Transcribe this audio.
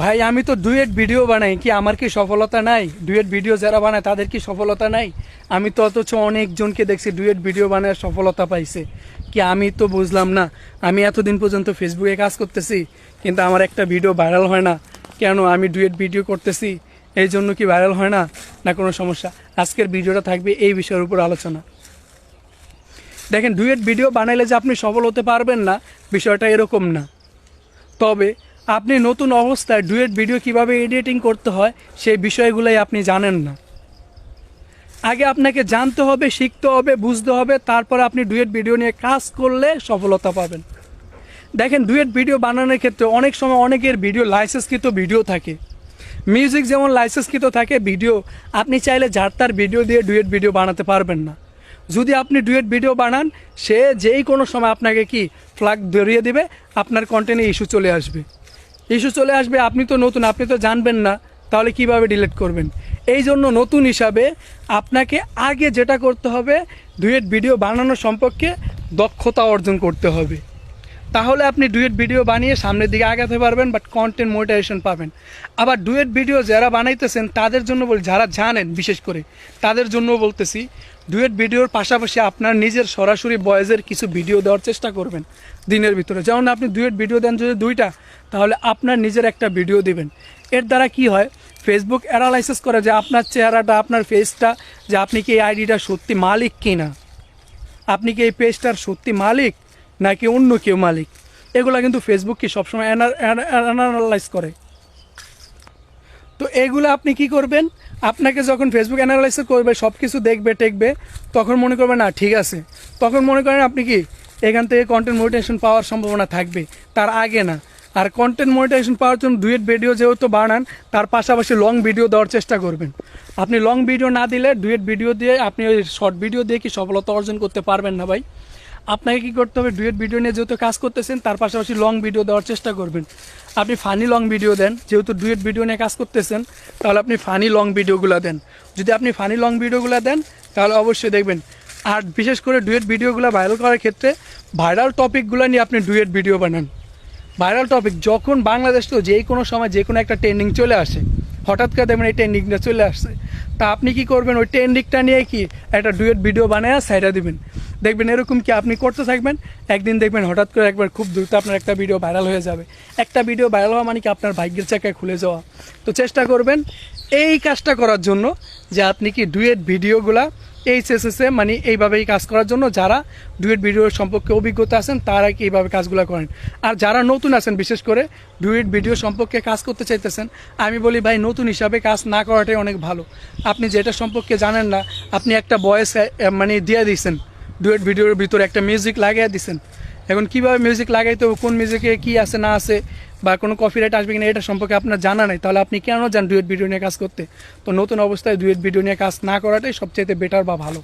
ভাই, আমি তো ডুয়েট ভিডিও বানাই, কি আমার কি সফলতা নাই? ডুয়েট ভিডিও যারা বানায়, তাদের কি সফলতা নাই? আমি তো অথচ অনেকজনকে দেখছি ডুয়েট ভিডিও বানায় সফলতা পাইছে। কি আমি তো বুঝলাম না। আমি এতদিন পর্যন্ত ফেসবুকে কাজ করতেছি, কিন্তু আমার একটা ভিডিও ভাইরাল হয় না। কেন? আমি ডুয়েট ভিডিও করতেছি, এই জন্য কি ভাইরাল হয় না? না, কোনো সমস্যা। আজকের ভিডিওটা থাকবে এই বিষয়ের উপর আলোচনা। দেখেন, ডুয়েট ভিডিও বানাইলে যে আপনি সফল হতে পারবেন না, বিষয়টা এরকম না। তবে আপনি নতুন অবস্থায় ডুয়েট ভিডিও কীভাবে এডিটিং করতে হয়, সেই বিষয়গুলোই আপনি জানেন না। আগে আপনাকে জানতে হবে, শিখতে হবে, বুঝতে হবে, তারপর আপনি ডুয়েট ভিডিও নিয়ে কাজ করলে সফলতা পাবেন। দেখেন, ডুয়েট ভিডিও বানানোর ক্ষেত্রে অনেক সময় অনেকের ভিডিও লাইসেন্সকৃত ভিডিও থাকে। মিউজিক যেমন লাইসেন্সকৃত থাকে, ভিডিও, আপনি চাইলে যার তার ভিডিও দিয়ে ডুয়েট ভিডিও বানাতে পারবেন না। যদি আপনি ডুয়েট ভিডিও বানান, সে যেই কোনো সময় আপনাকে কি ফ্ল্যাগ ধরিয়ে দিবে, আপনার কন্টেন্টে ইস্যু চলে আসবে। ইস্যু চলে আসবে, আপনি তো নতুন, আপনি তো জানবেন না, তাহলে কীভাবে ডিলিট করবেন? এই জন্য নতুন হিসাবে আপনাকে আগে যেটা করতে হবে দুয়েট ভিডিও বানানো সম্পর্কে দক্ষতা অর্জন করতে হবে। তাহলে আপনি ডুয়েট ভিডিও বানিয়ে সামনের দিকে আগাতে পারবেন বাট কন্টেন্ট মোটিভেশন পাবেন। আবার ডুয়েট ভিডিও যারা বানাইতেছেন, তাদের জন্য বল যারা জানেন, বিশেষ করে, তাদের জন্য বলতেছি, ডুয়েট ভিডিওর পাশাপাশি আপনার নিজের সরাসরি বয়েজের কিছু ভিডিও দেওয়ার চেষ্টা করবেন দিনের ভিতরে। যেমন আপনি ডুয়েট ভিডিও দেন যদি দুইটা, তাহলে আপনার নিজের একটা ভিডিও দিবেন। এর দ্বারা কি হয়? ফেসবুক অ্যানালাইসিস করে যে আপনার চেহারাটা, আপনার ফেসটা যে আপনি কি এই আইডিটা সত্যি মালিক কিনা? আপনি কি এই পেজটার সত্যি মালিক? নাকি অন্য কেউ মালিক? এগুলা কিন্তু ফেসবুক কি সবসময় অ্যানালাইজ করে? তো এগুলো আপনি কি করবেন? আপনাকে যখন ফেসবুক অ্যানালাইসিস করবে সব কিছু দেখবে, টেকবে, তখন মনে করবেন না, ঠিক আছে। তখন মনে করেন আপনি কি, এখান থেকে কন্টেন্ট মোটিভেশন পাওয়ার সম্ভাবনা থাকবে। তার আগে না। আর কন্টেন্ট মোটিভেশন পাওয়ার জন্য ডুয়েট ভিডিও যেহেতু বানান, তার পাশাপাশি লং ভিডিও দেওয়ার চেষ্টা করবেন। আপনি লং ভিডিও না দিলে ডুয়েট ভিডিও দিয়ে আপনি ওই শর্ট ভিডিও দিয়ে কি সফলতা অর্জন করতে পারবেন না ভাই? আপনাকে কি করতে হবে? ডুয়েট ভিডিও নিয়ে যেহেতু কাজ করতেছেন, তার পাশাপাশি লং ভিডিও দেওয়ার চেষ্টা করবেন। আপনি ফানি লং ভিডিও দেন, যেহেতু ডুয়েট ভিডিও নিয়ে কাজ করতেছেন, তাহলে আপনি ফানি লং ভিডিওগুলো দেন। যদি আপনি ফানি লং ভিডিওগুলো দেন, তাহলে অবশ্যই দেখবেন। আর বিশেষ করে ডুয়েট ভিডিওগুলো ভাইরাল করার ক্ষেত্রে ভাইরাল টপিকগুলো নিয়ে আপনি ডুয়েট ভিডিও বানান। ভাইরাল টপিক যখন বাংলাদেশ তো যে কোনো সময় যে কোনো একটা ট্রেন্ডিং চলে আসে, হঠাৎ করে দেখবেন এই ট্রেন্ডিংটা চলে আসছে। তা আপনি কি করবেন? ওই ট্রেন্ডিংটা নিয়ে কি একটা ডুয়েট ভিডিও বানায় সাইডা দিবেন। দেখবেন এরকম কি আপনি করতে থাকবেন, একদিন দেখবেন হঠাৎ করে একবার খুব দ্রুত আপনার একটা ভিডিও ভাইরাল হয়ে যাবে। একটা ভিডিও ভাইরাল হওয়া মানে কি আপনার ভাগ্যের চাকায় খুলে যাওয়া। তো চেষ্টা করবেন এই কাজটা করার জন্য যে আপনি কি ডুয়েট ভিডিওগুলা এইচএসএসে মানে এইভাবেই কাজ করার জন্য যারা ডুয়েট ভিডিওর সম্পর্কে অভিজ্ঞতা আছেন, তারা কি এইভাবে কাজগুলো করেন। আর যারা নতুন আছেন, বিশেষ করে ডুয়েট ভিডিও সম্পর্কে কাজ করতে চাইতেছেন, আমি বলি ভাই নতুন হিসাবে কাজ না করাটাই অনেক ভালো। আপনি যেটা সম্পর্কে জানেন না, আপনি একটা বয়েস মানে দিয়ে দিয়েছেন। ডুয়েট ভিডিওর ভিতরে একটা মিউজিক লাগিয়ে দিছেন। এখন কীভাবে মিউজিক লাগাইতে হবে, কোন মিউজিকে কি আছে, না আছে, বা কোনো কপিরাইট আসবে কিনা, এটা সম্পর্কে আপনার জানা নেই। তাহলে আপনি কেন যান ডুয়েট ভিডিও নিয়ে কাজ করতে? তো নতুন অবস্থায় ডুয়েট ভিডিও নিয়ে কাজ না করাটাই সবচেয়ে বেটার বা ভালো।